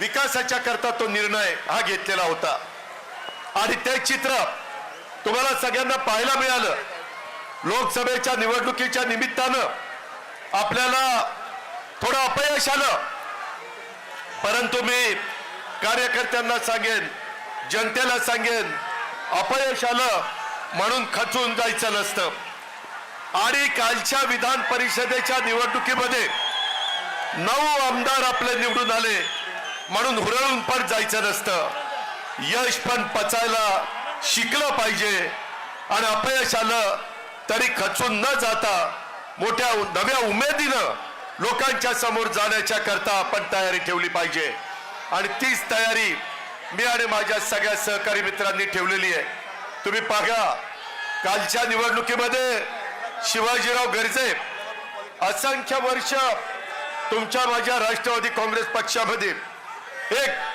विकासाच्या करता तो निर्णय हा घेतलेला होता. आणि ते चित्र तुम्हाला सगळ्यांना पाहायला मिळालं. लोकसभेच्या निवडणुकीच्या निमित्तानं आपल्याला थोडं अपयश आलं. परंतु मी कार्यकर्त्यांना सांगेन जनतेला सांगेन अपयश आलं म्हणून खचून जायचं नसतं. आणि कालच्या विधान परिषदेच्या निवडणुकीमध्ये नऊ आमदार आपले निवडून आले. म्हणून हुरळून पण जायचं नसतं. यश पण पचायला शिकलं पाहिजे. आणि अपयश आलं तरी खचून न जाता मोठ्या नव्या उमेदीनं लोकांच्या समोर जाण्याच्या करता आपण तयारी ठेवली पाहिजे. आणि तीच तयारी मी आणि माझ्या सगळ्या सहकारी मित्रांनी ठेवलेली आहे. तुम्ही बघा कालच्या निवडणुकीमध्ये शिवाजीराव गर्जे असंख्य वर्ष तुमच्या माझ्या राष्ट्रवादी काँग्रेस पक्षामध्ये एक